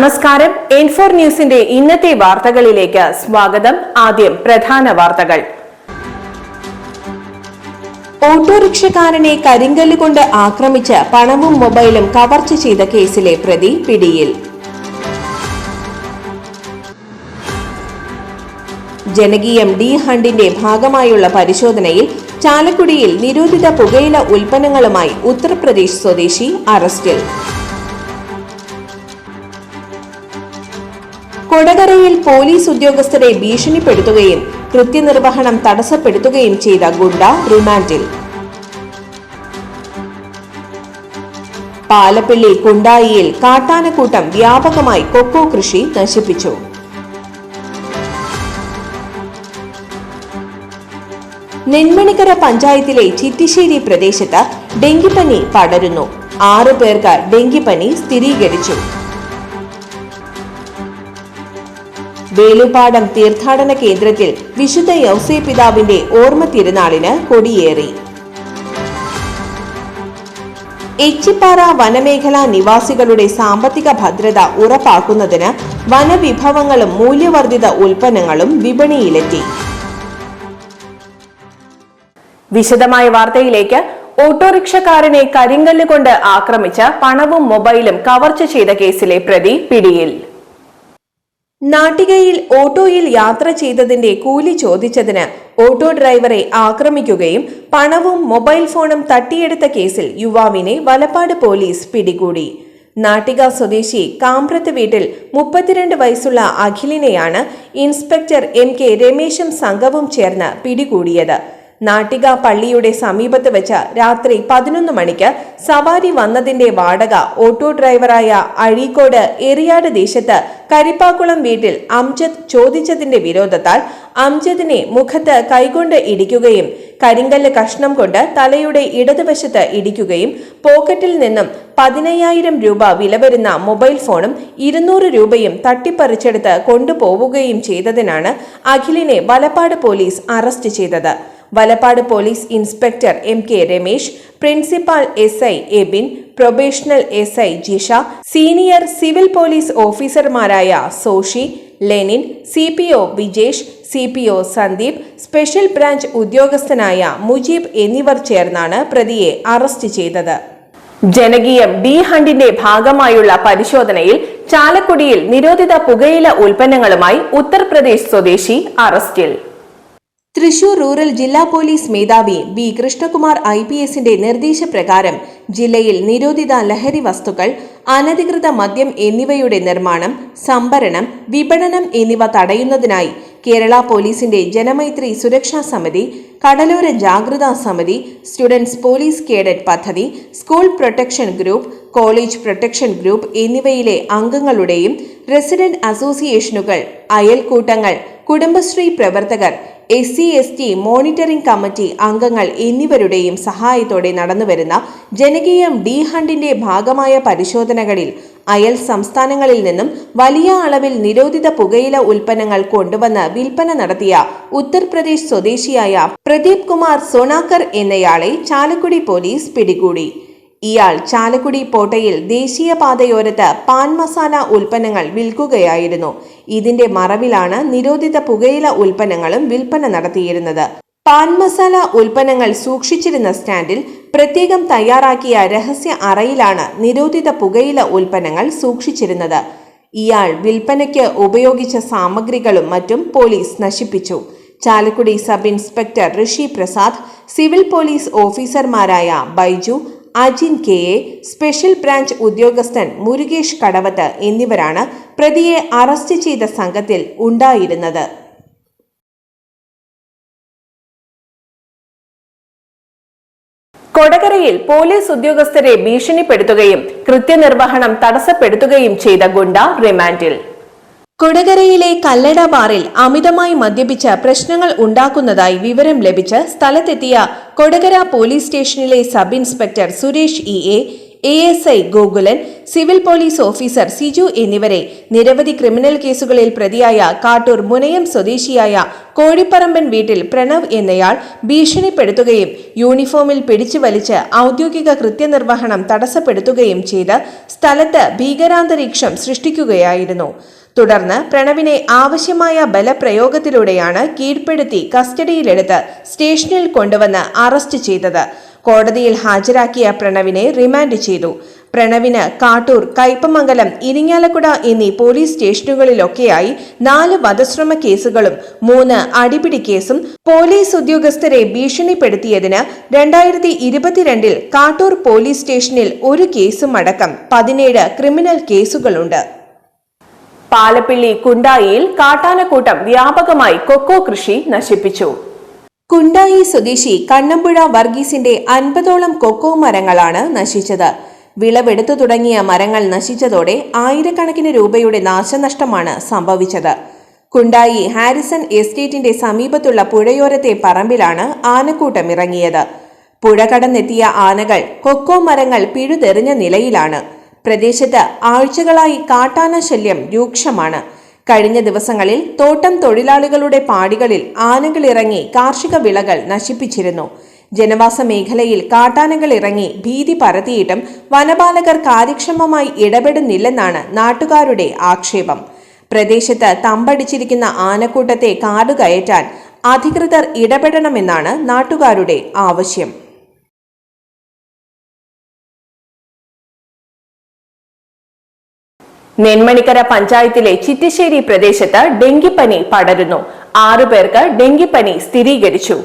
നമസ്കാരം. എൻഫോർ ന്യൂസിന്റെ ഇന്നത്തെ വാർത്തകളിലേക്ക് സ്വാഗതം. ആദ്യം പ്രധാന വാർത്തകൾ. ഓട്ടോറിക്ഷക്കാരനെ കരിങ്കല്ല് കൊണ്ട് ആക്രമിച്ച് പണവും മൊബൈലും കവർച്ച ചെയ്ത കേസിലെ പ്രതി പിടിയിൽ. ജനകീയം ഡി ഹണ്ടിന്റെ ഭാഗമായുള്ള പരിശോധനയിൽ ചാലക്കുടിയിൽ നിരോധിത പുകയില ഉൽപ്പന്നങ്ങളുമായി ഉത്തർപ്രദേശ് സ്വദേശി അറസ്റ്റിൽ. കൊടകരയിൽ പോലീസ് ഉദ്യോഗസ്ഥരെ ഭീഷണിപ്പെടുത്തുകയും കൃത്യനിർവഹണം തടസ്സപ്പെടുത്തുകയും ചെയ്ത ഗുണ്ട റിമാൻഡിൽ. പാലപ്പള്ളി കുണ്ടായിയിൽ കാട്ടാനക്കൂട്ടം വ്യാപകമായി കൊക്കോ കൃഷി നശിപ്പിച്ചു. നെന്മണിക്കര പഞ്ചായത്തിലെ ചിറ്റിശ്ശേരി പ്രദേശത്ത് ഡെങ്കിപ്പനി പടരുന്നു. ആറു പേർക്ക് ഡെങ്കിപ്പനി സ്ഥിരീകരിച്ചു. വേലുപാടം തീർത്ഥാടന കേന്ദ്രത്തിൽ വിശുദ്ധ യൗസേ പിതാവിന്റെ ഓർമ്മ തിരുനാളിന് കൊടിയേറി. എച്ചിപ്പാറ വനമേഖല നിവാസികളുടെ സാമ്പത്തിക ഭദ്രത ഉറപ്പാക്കുന്നതിന് വനവിഭവങ്ങളും മൂല്യവർദ്ധിത ഉൽപ്പന്നങ്ങളും വിപണിയിലെത്തി. വിശദമായ വാർത്തയിലേക്ക് ഓട്ടോറിക്ഷക്കാരനെ കരിങ്കല്ല് കൊണ്ട് ആക്രമിച്ച് പണവും മൊബൈലും കവർച്ച ചെയ്ത കേസിലെ പ്രതി പിടിയിൽ. നാട്ടികയിൽ ഓട്ടോയിൽ യാത്ര ചെയ്തതിന്റെ കൂലി ചോദിച്ചതിന് ഓട്ടോ ഡ്രൈവറെ ആക്രമിക്കുകയും പണവും മൊബൈൽ ഫോണും തട്ടിയെടുത്ത കേസിൽ യുവാവിനെ വലപ്പാട് പോലീസ് പിടികൂടി. നാട്ടിക സ്വദേശി കാമ്പ്രത്ത് വീട്ടിൽ മുപ്പത്തിരണ്ട് വയസ്സുള്ള അഖിലിനെയാണ് ഇൻസ്പെക്ടർ എം കെ രമേശും സംഘവും ചേർന്ന് പിടികൂടിയത്. നാട്ടിക പള്ളിയുടെ സമീപത്ത് വെച്ച് രാത്രി പതിനൊന്ന് മണിക്ക് സവാരി വന്നതിന്റെ വാടക ഓട്ടോ ഡ്രൈവറായ അഴീക്കോട് എറിയാട് ദേശത്ത് കരിപ്പാക്കുളം വീട്ടിൽ അംജദ് ചോദിച്ചതിന്റെ വിരോധത്താൽ അംജദിനെ മുഖത്ത് കൈകൊണ്ട് ഇടിക്കുകയും കരിങ്കല്ല് കഷ്ണം കൊണ്ട് തലയുടെ ഇടതുവശത്ത് ഇടിക്കുകയും പോക്കറ്റിൽ നിന്നും പതിനയ്യായിരം രൂപ വില വരുന്ന മൊബൈൽ ഫോണും ഇരുന്നൂറ് രൂപയും തട്ടിപ്പറിച്ചെടുത്ത് കൊണ്ടുപോവുകയും ചെയ്തതിനാണ് അഖിലിനെ വലപ്പാട് പോലീസ് അറസ്റ്റ് ചെയ്തത്. Valappad police inspector M K Ramesh principal S I Abin probational S I Jisha senior civil police ഓഫീസർമാരായ Soshi Lenin C P O Vijesh C P O Sandeep special branch ഉദ്യോഗസ്ഥനായ മുജീബ് എന്നിവർ ചേർന്നാണ് പ്രതിയെ arrest ചെയ്തത്. ജനകീയം B ഹണ്ടിന്റെ ഭാഗമായുള്ള പരിശോധനയിൽ ചാലക്കുടിയിൽ നിരോധിത പുകയില ഉൽപ്പന്നങ്ങളുമായി ഉത്തർപ്രദേശ് സ്വദേശി അറസ്റ്റിൽ. തൃശൂർ റൂറൽ ജില്ലാ പോലീസ് മേധാവി ബി കൃഷ്ണകുമാർ ഐ പി എസിന്റെ നിർദ്ദേശപ്രകാരം ജില്ലയിൽ നിരോധിത ലഹരി വസ്തുക്കൾ അനധികൃത മദ്യം എന്നിവയുടെ നിർമ്മാണം സംഭരണം വിപണനം എന്നിവ തടയുന്നതിനായി കേരള പോലീസിന്റെ ജനമൈത്രി സുരക്ഷാ സമിതി കടലോര ജാഗ്രതാ സമിതി സ്റ്റുഡൻസ് പോലീസ് കേഡറ്റ് പദ്ധതി school protection group college protection group എന്നിവയിലെ അംഗങ്ങളുടെയും റെസിഡന്റ് അസോസിയേഷനുകൾ അയൽക്കൂട്ടങ്ങൾ കുടുംബശ്രീ പ്രവർത്തകർ S C S T monitoring committee അംഗങ്ങൾ എന്നിവരുടെയും സഹായത്തോടെ നടന്നുവരുന്ന ജനകീയം ഡി ഹണ്ടിന്റെ ഭാഗമായ പരിശോധനകളിൽ അയൽ സംസ്ഥാനങ്ങളിൽ നിന്നും വലിയ അളവിൽ നിരോധിത പുകയില ഉൽപ്പന്നങ്ങൾ കൊണ്ടുവന്ന് വിൽപ്പന നടത്തിയ ഉത്തർപ്രദേശ് സ്വദേശിയായ പ്രദീപ് കുമാർ സോണാക്കർ എന്നയാളെ ചാലക്കുടി പോലീസ് പിടികൂടി. ഇയാൾ ചാലക്കുടി പോട്ടയിൽ ദേശീയപാതയോരത്ത് പാൻ മസാല ഉൽപ്പന്നങ്ങൾ വിൽക്കുകയായിരുന്നു. ഇതിന്റെ മറവിലാണ് നിരോധിത പുകയില ഉൽപ്പന്നങ്ങളും വിൽപ്പന നടത്തിയിരുന്നത്. പാൻ മസാല ഉൽപ്പന്നങ്ങൾ സൂക്ഷിച്ചിരുന്ന സ്റ്റാൻഡിൽ പ്രത്യേകം തയ്യാറാക്കിയ രഹസ്യ അറയിലാണ് നിരോധിത പുകയില ഉൽപ്പന്നങ്ങൾ സൂക്ഷിച്ചിരുന്നത്. ഇയാൾ വിൽപ്പനയ്ക്ക് ഉപയോഗിച്ച സാമഗ്രികളും മറ്റും പോലീസ് നശിപ്പിച്ചു. Chalakudy sub inspector Rishi Prasad civil police ഓഫീസർമാരായ Baiju Ajin K A special branch ഉദ്യോഗസ്ഥൻ മുരുകേഷ് കടവത്ത് എന്നിവരാണ് പ്രതിയെ അറസ്റ്റ് ചെയ്ത സംഘത്തിൽ ഉണ്ടായിരുന്നത്. കൊടകരയിൽ പോലീസ് ഉദ്യോഗസ്ഥരെ ഭീഷണിപ്പെടുത്തുകയും കൃത്യനിർവഹണം തടസ്സപ്പെടുത്തുകയും ചെയ്ത ഗുണ്ട റിമാൻഡിൽ. കൊടകരയിലെ കല്ലട ബാറിൽ അമിതമായി മദ്യപിച്ച് പ്രശ്നങ്ങൾ ഉണ്ടാക്കുന്നതായി വിവരം ലഭിച്ച് സ്ഥലത്തെത്തിയ കൊടകര പോലീസ് സ്റ്റേഷനിലെ sub inspector Suresh E A A S I Gokulan civil police officer Siju എന്നിവരെ നിരവധി ക്രിമിനൽ കേസുകളിൽ പ്രതിയായ കാട്ടൂർ മുനയം സ്വദേശിയായ കോഴിപ്പറമ്പൻ വീട്ടിൽ പ്രണവ് എന്നയാൾ ഭീഷണിപ്പെടുത്തുകയും യൂണിഫോമിൽ പിടിച്ചു വലിച്ച് ഔദ്യോഗിക കൃത്യനിർവഹണം തടസ്സപ്പെടുത്തുകയും ചെയ്ത് സ്ഥലത്ത് ഭീകരാന്തരീക്ഷം സൃഷ്ടിക്കുകയായിരുന്നു. തുടർന്ന് പ്രണവിനെ ആവശ്യമായ ബലപ്രയോഗത്തിലൂടെയാണ് കീഴ്പ്പെടുത്തി കസ്റ്റഡിയിലെടുത്ത് സ്റ്റേഷനിൽ കൊണ്ടുവന്ന് അറസ്റ്റ് ചെയ്തത്. കോടതിയിൽ ഹാജരാക്കിയ പ്രണവിനെ റിമാൻഡ് ചെയ്തു. പ്രണവിന് കാട്ടൂർ കയ്പമംഗലം ഇരിങ്ങാലക്കുട എന്നീ പോലീസ് സ്റ്റേഷനുകളിലൊക്കെയായി നാല് വധശ്രമ കേസുകളും മൂന്ന് അടിപിടി കേസും പോലീസ് ഉദ്യോഗസ്ഥരെ ഭീഷണിപ്പെടുത്തിയതിന് രണ്ടായിരത്തി ഇരുപത്തിരണ്ടിൽ കാട്ടൂർ പോലീസ് സ്റ്റേഷനിൽ ഒരു കേസും അടക്കം പതിനേഴ് ക്രിമിനൽ കേസുകളുണ്ട്. പാലപ്പിള്ളി കുണ്ടായിയിൽ കാട്ടാനക്കൂട്ടം വ്യാപകമായി കൊക്കോ കൃഷി നശിപ്പിച്ചു. കുണ്ടായി സ്വദേശി കണ്ണമ്പുഴ വർഗീസിന്റെ അൻപതോളം കൊക്കോ മരങ്ങളാണ് നശിച്ചത്. വിളവെടുത്തു തുടങ്ങിയ മരങ്ങൾ നശിച്ചതോടെ ആയിരക്കണക്കിന് രൂപയുടെ നാശനഷ്ടമാണ് സംഭവിച്ചത്. കുണ്ടായി ഹാരിസൺ എസ്റ്റേറ്റിന്റെ സമീപത്തുള്ള പുഴയോരത്തെ പറമ്പിലാണ് ആനക്കൂട്ടം ഇറങ്ങിയത്. പുഴ കടന്നെത്തിയ ആനകൾ കൊക്കോ മരങ്ങൾ പിഴുതെറിഞ്ഞ നിലയിലാണ്. പ്രദേശത്ത് ആഴ്ചകളായി കാട്ടാന ശല്യം രൂക്ഷമാണ്. കഴിഞ്ഞ ദിവസങ്ങളിൽ തോട്ടം തൊഴിലാളികളുടെ പാടികളിൽ ആനകളിറങ്ങി കാർഷിക വിളകൾ നശിപ്പിച്ചിരുന്നു. ജനവാസ മേഖലയിൽ കാട്ടാനകൾ ഇറങ്ങി ഭീതി പരത്തിയിട്ടും വനപാലകർ കാര്യക്ഷമമായി ഇടപെടുന്നില്ലെന്നാണ് നാട്ടുകാരുടെ ആക്ഷേപം. പ്രദേശത്ത് തമ്പടിച്ചിരിക്കുന്ന ആനക്കൂട്ടത്തെ കാടുകയറ്റാൻ അധികൃതർ ഇടപെടണമെന്നാണ് നാട്ടുകാരുടെ ആവശ്യം. നെന്മണിക്കര പഞ്ചായത്തിലെ ചിറ്റിശ്ശേരി പ്രദേശത്ത് ഡെങ്കിപ്പനി പടരുന്നു. ആറുപേർക്ക് ഡെങ്കിപ്പനി സ്ഥിരീകരിച്ചു.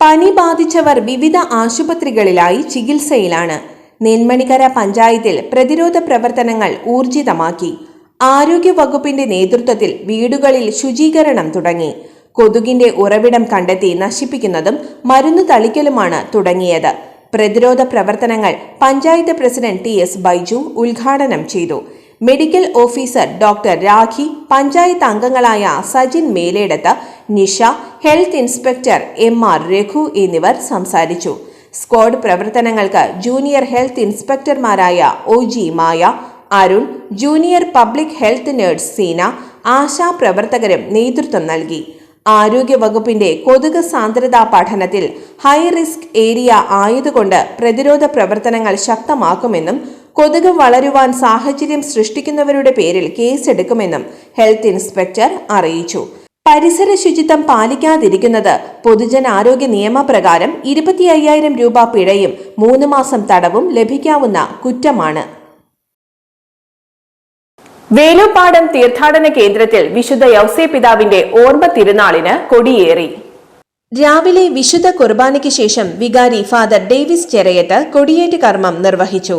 പനി ബാധിച്ചവർ വിവിധ ആശുപത്രികളിലായി ചികിത്സയിലാണ്. നെന്മണിക്കര പഞ്ചായത്തിൽ പ്രതിരോധ പ്രവർത്തനങ്ങൾ ഊർജിതമാക്കി. ആരോഗ്യ വകുപ്പിന്റെ നേതൃത്വത്തിൽ വീടുകളിൽ ശുചീകരണം തുടങ്ങി. കൊതുകിന്റെ ഉറവിടം കണ്ടെത്തി നശിപ്പിക്കുന്നതും മരുന്ന് തളിക്കലുമാണ് തുടങ്ങിയത്. പ്രതിരോധ പ്രവർത്തനങ്ങൾ panchayat president T S Baiju ഉദ്ഘാടനം ചെയ്തു. Medical officer doctor Rakhi panchayat അംഗങ്ങളായ Sajin Meledath Nisha health inspector M R Raghu എന്നിവർ സംസാരിച്ചു. സ്ക്വാഡ് പ്രവർത്തനങ്ങൾക്ക് junior health ഇൻസ്പെക്ടർമാരായ O G Maya Arun junior public health nurse Seena ASHA പ്രവർത്തകരും നേതൃത്വം നൽകി. ആരോഗ്യവകുപ്പിന്റെ കൊതുക് സാന്ദ്രതാ പഠനത്തിൽ ഹൈ റിസ്ക് ഏരിയ ആയതുകൊണ്ട് പ്രതിരോധ പ്രവർത്തനങ്ങൾ ശക്തമാക്കുമെന്നും കൊതുക് വളരുവാൻ സാഹചര്യം സൃഷ്ടിക്കുന്നവരുടെ പേരിൽ കേസെടുക്കുമെന്നും ഹെൽത്ത് ഇൻസ്പെക്ടർ അറിയിച്ചു. പരിസര ശുചിത്വം പാലിക്കാതിരിക്കുന്നത് പൊതുജനാരോഗ്യ നിയമപ്രകാരം ഇരുപത്തി അയ്യായിരം രൂപ പിഴയും മൂന്ന് മാസം തടവും ലഭിക്കാവുന്ന കുറ്റമാണ്. വേലുപ്പാടം തീർത്ഥാടന കേന്ദ്രത്തിൽ വിശുദ്ധ യൗസേ പിതാവിന്റെ ഓർമ്മ തിരുനാളിന് കൊടിയേറി. രാവിലെ വിശുദ്ധ കുർബാനയ്ക്ക് ശേഷം വികാരി ഫാദർ ഡേവിസ് ചെറയത്ത് കൊടിയേറ്റ് കർമ്മം നിർവഹിച്ചു.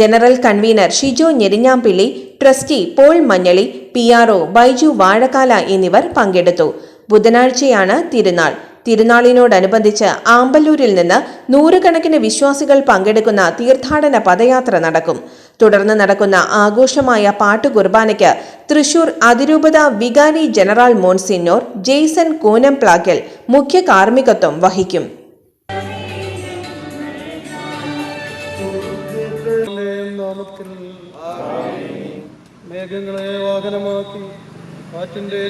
General convener Shijo Njerinjampilly trustee Paul Manjali P R Baiju Vazhakkala എന്നിവർ പങ്കെടുത്തു. ബുധനാഴ്ചയാണ് തിരുനാൾ. തിരുനാളിനോടനുബന്ധിച്ച് ആമ്പല്ലൂരിൽ നിന്ന് നൂറുകണക്കിന് വിശ്വാസികൾ പങ്കെടുക്കുന്ന തീർത്ഥാടന പദയാത്ര നടക്കും. തുടർന്ന് നടക്കുന്ന ആഘോഷമായ പാട്ടു കുർബാനയ്ക്ക് തൃശൂർ അതിരൂപത വികാരി ജനറൽ മോൺസിന്നോർ ജെയ്സൺ കൂനംപ്ലാക്കൽ മുഖ്യ കാർമ്മികത്വം വഹിക്കും. മേഘങ്ങളെ വാഹനമാക്കി കാറ്റിന്റെ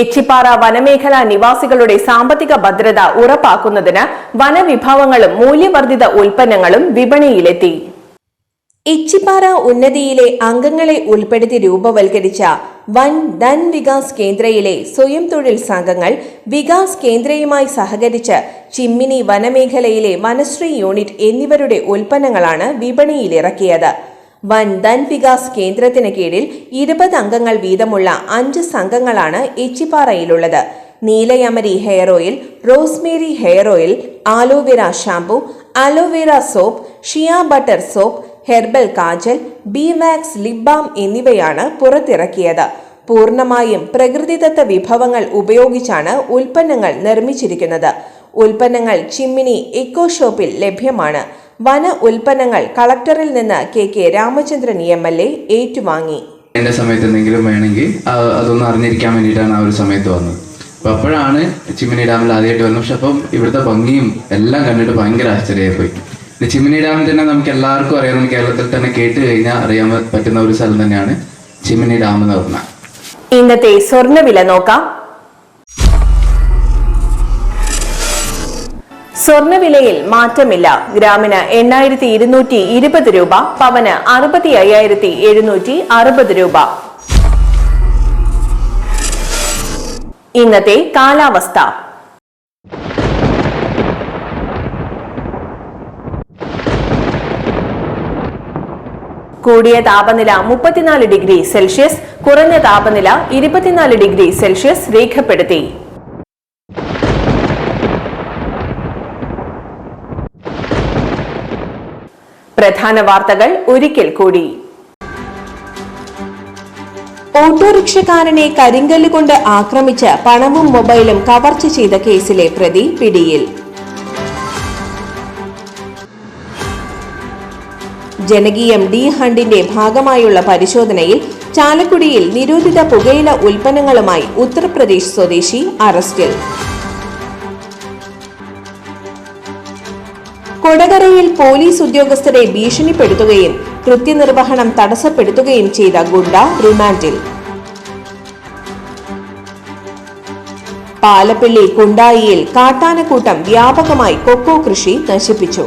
എച്ചിപ്പാറ വനമേഖല നിവാസികളുടെ സാമ്പത്തിക ഭദ്രത ഉറപ്പാക്കുന്നതിന് വനവിഭവങ്ങളും മൂല്യവർദ്ധിത ഉൽപ്പന്നങ്ങളും വിപണിയിലെത്തി. എച്ചിപ്പാറ ഉന്നതിയിലെ അംഗങ്ങളെ ഉൾപ്പെടുത്തി രൂപവൽക്കരിച്ച വൻ ധൻ വികാസ് കേന്ദ്രയിലെ സ്വയം തൊഴിൽ സംഘങ്ങൾ വികാസ് കേന്ദ്രയുമായി സഹകരിച്ച് ചിമ്മിനി വനമേഖലയിലെ വനശ്രീ യൂണിറ്റ് എന്നിവരുടെ ഉൽപ്പന്നങ്ങളാണ് വിപണിയിലിറക്കിയത്. വൻ ധൻ വികാസ് കേന്ദ്രത്തിന് കീഴിൽ ഇരുപത് അംഗങ്ങൾ വീതമുള്ള അഞ്ച് സംഘങ്ങളാണ് എച്ചിപ്പാറയിലുള്ളത്. നീലയമരി hair oil rosemary hair oil aloe vera shampoo aloe vera soap shea butter soap herbal kajal B max lip balm എന്നിവയാണ് പുറത്തിറക്കിയത്. പൂർണമായും പ്രകൃതിദത്ത വിഭവങ്ങൾ ഉപയോഗിച്ചാണ് ഉൽപ്പന്നങ്ങൾ നിർമ്മിച്ചിരിക്കുന്നത്. ഉൽപ്പന്നങ്ങൾ ചിമ്മിനി എക്കോ ഷോപ്പിൽ ലഭ്യമാണ്. വന ഉൽപ്പന്നങ്ങൾ കളക്ടറിൽ നിന്ന് K K Ramachandran M L A ഏറ്റുവാങ്ങി. എന്റെ സമയത്ത് എന്തെങ്കിലും വേണമെങ്കിൽ അതൊന്നും അറിഞ്ഞിരിക്കാൻ വേണ്ടിയിട്ടാണ് ആ ഒരു സമയത്ത് വന്നത്. അപ്പോൾ അപ്പോഴാണ് ചിമ്മിനി ഡാമിൽ ആദ്യമായിട്ട് വന്നത്. പക്ഷെ അപ്പം ഇവിടുത്തെ ഭംഗിയും എല്ലാം കണ്ടിട്ട് ഭയങ്കര ആശ്ചര്യമായി പോയി ചിമ്മിനി ഡാം തന്നെ നമുക്ക് എല്ലാവർക്കും അറിയാം കേരളത്തിൽ തന്നെ കേട്ട് കഴിഞ്ഞാൽ അറിയാൻ പറ്റുന്ന ഒരു സ്ഥലം തന്നെയാണ് ചിമ്മിനി ഡാം എന്ന് പറഞ്ഞാൽ. ഇന്നത്തെ സ്വർണവില നോക്കാം. സ്വർണവിലയിൽ മാറ്റമില്ല. ഗ്രാമിന് എണ്ണായിരത്തി ഇരുന്നൂറ്റി ഇരുപത് രൂപ പവന് അറുപത്തി അയ്യായിരത്തി എഴുന്നൂറ്റി അറുപത് രൂപ. ഇന്നത്തെ കാലാവസ്ഥ. കൂടിയ താപനില മുപ്പത്തിനാല് ഡിഗ്രി സെൽഷ്യസ് കുറഞ്ഞ താപനില ഇരുപത്തിനാല് ഡിഗ്രി സെൽഷ്യസ് രേഖപ്പെടുത്തി. പ്രധാന വാർത്തകൾ ഒരിക്കൽ കൂടി. ഓട്ടോറിക്ഷക്കാരനെ കരിങ്കല്ല് കൊണ്ട് ആക്രമിച്ച് പണവും മൊബൈലും കവർച്ച ചെയ്ത കേസിലെ പ്രതി പിടിയിൽ. ജനകീയം ഡി ഹണ്ടിന്റെ ഭാഗമായുള്ള പരിശോധനയിൽ ചാലക്കുടിയിൽ നിരോധിത പുകയില ഉൽപ്പന്നങ്ങളുമായി ഉത്തർപ്രദേശ് സ്വദേശി അറസ്റ്റിൽ. കൊടകരയിൽ പോലീസ് ഉദ്യോഗസ്ഥരെ ഭീഷണിപ്പെടുത്തുകയും കൃത്യനിർവഹണം തടസ്സപ്പെടുത്തുകയും ചെയ്ത ഗുണ്ട റിമാൻഡിൽ. പാലപ്പള്ളി കുണ്ടായിയിൽ കാട്ടാനക്കൂട്ടം വ്യാപകമായി കൊക്കോ കൃഷി നശിപ്പിച്ചു.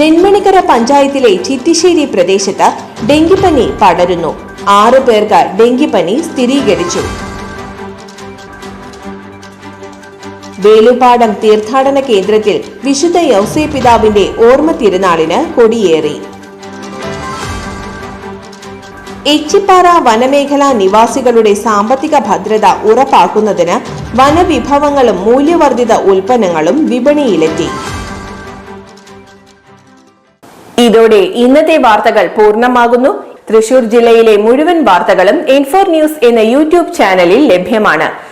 നെന്മണിക്കര പഞ്ചായത്തിലെ ചിത്തിശ്ശേരി പ്രദേശത്ത് ഡെങ്കിപ്പനി പടരുന്നു. ആറു പേർക്ക് ഡെങ്കിപ്പനി സ്ഥിരീകരിച്ചു. വേലുപാടം തീർത്ഥാടന കേന്ദ്രത്തിൽ വിശുദ്ധ യൗസേ പിതാവിന്റെ ഓർമ്മ തിരുനാളിന് കൊടിയേറി. എച്ചിപ്പാറ വനമേഖലാ നിവാസികളുടെ സാമ്പത്തിക ഭദ്രത ഉറപ്പാക്കുന്നതിന് വനവിഭവങ്ങളും മൂല്യവർദ്ധിത ഉൽപ്പന്നങ്ങളും വിപണിയിലെത്തി. ഇതോടെ ഇന്നത്തെ വാർത്തകൾ പൂർണമാകുന്നു. തൃശൂർ ജില്ലയിലെ മുഴുവൻ വാർത്തകളും ഇൻഫോർ ന്യൂസ് എന്ന യൂട്യൂബ് ചാനലിൽ ലഭ്യമാണ്.